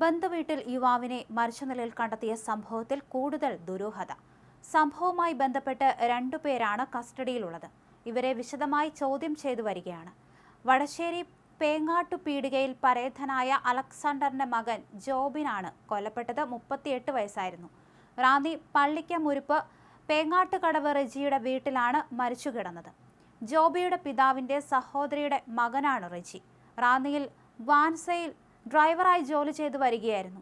ബന്ധുവീട്ടിൽ യുവാവിനെ മരിച്ച നിലയിൽ കണ്ടെത്തിയ സംഭവത്തിൽ കൂടുതൽ ദുരൂഹത. സംഭവവുമായി ബന്ധപ്പെട്ട് രണ്ടുപേരാണ് കസ്റ്റഡിയിലുള്ളത്. ഇവരെ വിശദമായി ചോദ്യം ചെയ്തു വരികയാണ്. വടശ്ശേരി പേങ്ങാട്ടു പീടികയിൽ പരേതനായ അലക്സാണ്ടറിന്റെ മകൻ ജോബിനാണ് കൊല്ലപ്പെട്ടത്. മുപ്പത്തിയെട്ട് വയസ്സായിരുന്നു. റാന്നി പള്ളിക്കമുരുപ്പ് പേങ്ങാട്ടുകടവ് റെജിയുടെ വീട്ടിലാണ് മരിച്ചു കിടന്നത് ജോബിയുടെ പിതാവിന്റെ സഹോദരിയുടെ മകനാണ് റെജി. റാന്നിയിൽ വാൻസയിൽ ഡ്രൈവറായി ജോലി ചെയ്തു വരികയായിരുന്നു.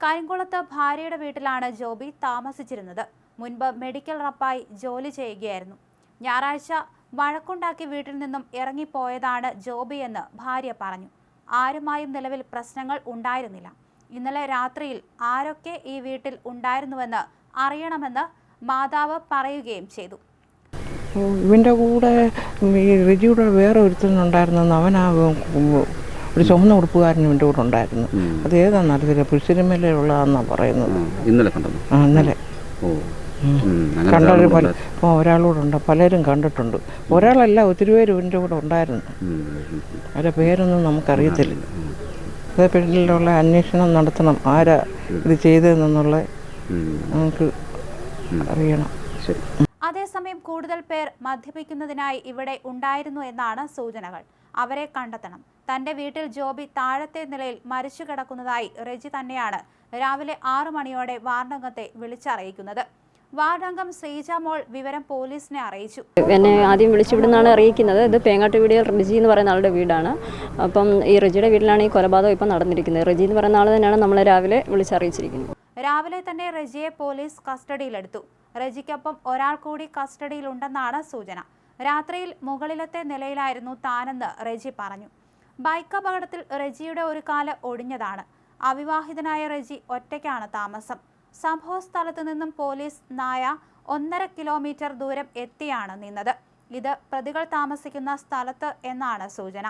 കരിങ്കുളത്ത് ഭാര്യയുടെ വീട്ടിലാണ് ജോബി താമസിച്ചിരുന്നത്. മുൻപ് മെഡിക്കൽ റപ്പായി ജോലി ചെയ്യുകയായിരുന്നു. ഞായറാഴ്ച വഴക്കുണ്ടാക്കി വീട്ടിൽ നിന്നും ഇറങ്ങിപ്പോയതാണ് ജോബി എന്ന് ഭാര്യ പറഞ്ഞു. ആരുമായും നിലവിൽ പ്രശ്നങ്ങൾ ഉണ്ടായിരുന്നില്ല. ഇന്നലെ രാത്രിയിൽ ആരൊക്കെ ഈ വീട്ടിൽ ഉണ്ടായിരുന്നുവെന്ന് അറിയണമെന്ന് മാതാവ് പറയുകയും ചെയ്തു. ഇവന്റെ കൂടെ റിജിയുടെ വേറെ ഒരുത്തനുണ്ടായിരുന്നെന്ന് അവൻ ആ ഒരു ചുമന്ന ഉടുപ്പുകാരൻ എന്റെ കൂടെ ഉണ്ടായിരുന്നു. അത് ഏതാണെന്ന് അറിയത്തില്ല പുരുഷരിമേലുള്ളതാണെന്നാണ് പറയുന്നത്. ഇന്നലെ കണ്ടത്. ആ ഇന്നലെ. അങ്ങനെ പല. ഇപ്പോൾ ഒരാളൂടെ ഉണ്ട് പലരും കണ്ടിട്ടുണ്ട്. ഒരാളല്ല ഒത്തിരി പേര് എന്റെ കൂടെ ഉണ്ടായിരുന്നു. അവരുടെ പേരൊന്നും നമുക്കറിയത്തില്ല. ഉം, അതേ പേരിലുള്ള അന്വേഷണം നടത്തണം. ആരാ ഇത് ചെയ്തതെന്നുള്ള നമുക്ക് അറിയണം. അതേസമയം കൂടുതൽ പേർ മദ്യപിക്കുന്നതിനായി ഇവിടെ ഉണ്ടായിരുന്നു എന്നാണ് സൂചനകൾ. അവരെ കണ്ടെത്തണം. തന്റെ വീട്ടിൽ ജോബി താഴത്തെ നിലയിൽ മരിച്ചു കിടക്കുന്നതായി റെജി തന്നെയാണ് രാവിലെ ആറു മണിയോടെ വാർഡംഗത്തെ വിളിച്ചറിയിക്കുന്നത്. വാർഡംഗം ശ്രീജ മോൾ വിവരം പോലീസിനെ അറിയിച്ചു. എന്നെ ആദ്യം വിളിച്ചുവിടുന്നാണ് അറിയിക്കുന്നത്. ഇത് പേങ്ങാട്ട് വീടിൽ റിജി എന്ന് പറയുന്ന ആളുടെ വീടാണ്. അപ്പം ഈ റിജിയുടെ വീട്ടിലാണ് ഈ കൊലപാതകം ഇപ്പം നടന്നിരിക്കുന്നത്. റിജി എന്ന് പറയുന്ന ആൾ തന്നെയാണ് നമ്മൾ രാവിലെ വിളിച്ചറിയിച്ചിരിക്കുന്നത്. രാവിലെ തന്നെ റെജിയെ പോലീസ് കസ്റ്റഡിയിലെടുത്തു. റെജിക്കൊപ്പം ഒരാൾ കൂടി കസ്റ്റഡിയിലുണ്ടെന്നാണ് സൂചന. രാത്രിയിൽ മുകളിലത്തെ നിലയിലായിരുന്നു താനെന്ന് റെജി പറഞ്ഞു. ബൈക്ക് അപകടത്തിൽ റെജിയുടെ ഒരു കാല ഒടിഞ്ഞതാണ്. അവിവാഹിതനായ റെജി ഒറ്റയ്ക്കാണ് താമസം. സംഭവ സ്ഥലത്തു നിന്നും പോലീസ് നായ ഒന്നര കിലോമീറ്റർ ദൂരം എത്തിയാണ് നിന്നത്. ഇത് പ്രതികൾ താമസിക്കുന്ന സ്ഥലത്ത് എന്നാണ് സൂചന.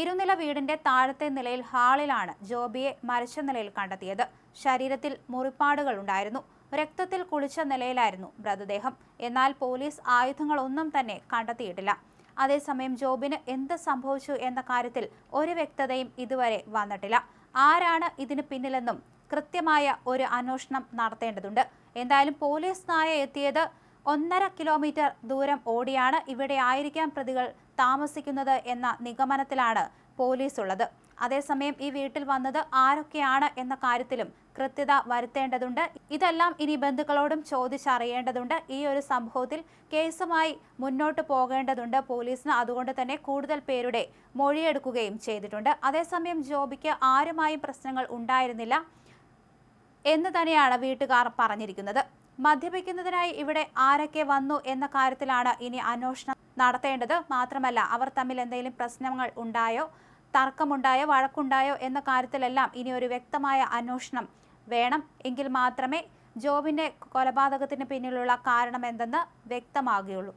ഇരുനില വീടിന്റെ താഴത്തെ നിലയിൽ ഹാളിലാണ് ജോബിയെ മരിച്ച നിലയിൽ കണ്ടെത്തിയത്. ശരീരത്തിൽ മുറിപ്പാടുകൾ ഉണ്ടായിരുന്നു. രക്തത്തിൽ കുളിച്ച നിലയിലായിരുന്നു മൃതദേഹം. എന്നാൽ പോലീസ് ആയുധങ്ങളൊന്നും തന്നെ കണ്ടെത്തിയിട്ടില്ല. അതേസമയം ജോബിന് എന്ത് സംഭവിച്ചു എന്ന കാര്യത്തിൽ ഒരു വ്യക്തതയും ഇതുവരെ വന്നിട്ടില്ല. ആരാണ് ഇതിന് പിന്നിലെന്നും കൃത്യമായ ഒരു അന്വേഷണം നടത്തേണ്ടതുണ്ട്. എന്തായാലും പോലീസ് നായ എത്തിയത് ഒന്നര കിലോമീറ്റർ ദൂരം ഓടിയാണ്. ഇവിടെ ആയിരിക്കാം പ്രതികൾ താമസിക്കുന്നത് എന്ന നിഗമനത്തിലാണ് പോലീസ് ഉള്ളത് അതേസമയം ഈ വീട്ടിൽ വന്നത് ആരൊക്കെയാണ് എന്ന കാര്യത്തിലും കൃത്യത വരുത്തേണ്ടതുണ്ട്. ഇതെല്ലാം ഇനി ബന്ധുക്കളോടും ചോദിച്ചറിയേണ്ടതുണ്ട്. ഈ ഒരു സംഭവത്തിൽ കേസുമായി മുന്നോട്ട് പോകേണ്ടതുണ്ട് പോലീസിന്. അതുകൊണ്ട് തന്നെ കൂടുതൽ പേരുടെ മൊഴിയെടുക്കുകയും ചെയ്തിട്ടുണ്ട്. അതേസമയം ജോബിക്ക് ആരുമായും പ്രശ്നങ്ങൾ ഉണ്ടായിരുന്നില്ല എന്ന് തന്നെയാണ് വീട്ടുകാർ പറഞ്ഞിരിക്കുന്നത്. മദ്യപിക്കുന്നതിനായി ഇവിടെ ആരൊക്കെ വന്നു എന്ന കാര്യത്തിലാണ് ഇനി അന്വേഷണം നടത്തേണ്ടത്. മാത്രമല്ല അവർ തമ്മിൽ എന്തെങ്കിലും പ്രശ്നങ്ങൾ ഉണ്ടായോ? തർക്കമുണ്ടായോ വഴക്കുണ്ടായോ എന്ന കാര്യത്തിലെല്ലാം ഇനി ഒരു വ്യക്തമായ അന്വേഷണം വേണം. എങ്കിൽ മാത്രമേ ജോബിന്റെ കൊലപാതകത്തിന് പിന്നിലുള്ള കാരണമെന്തെന്ന് വ്യക്തമാകുകയുള്ളൂ.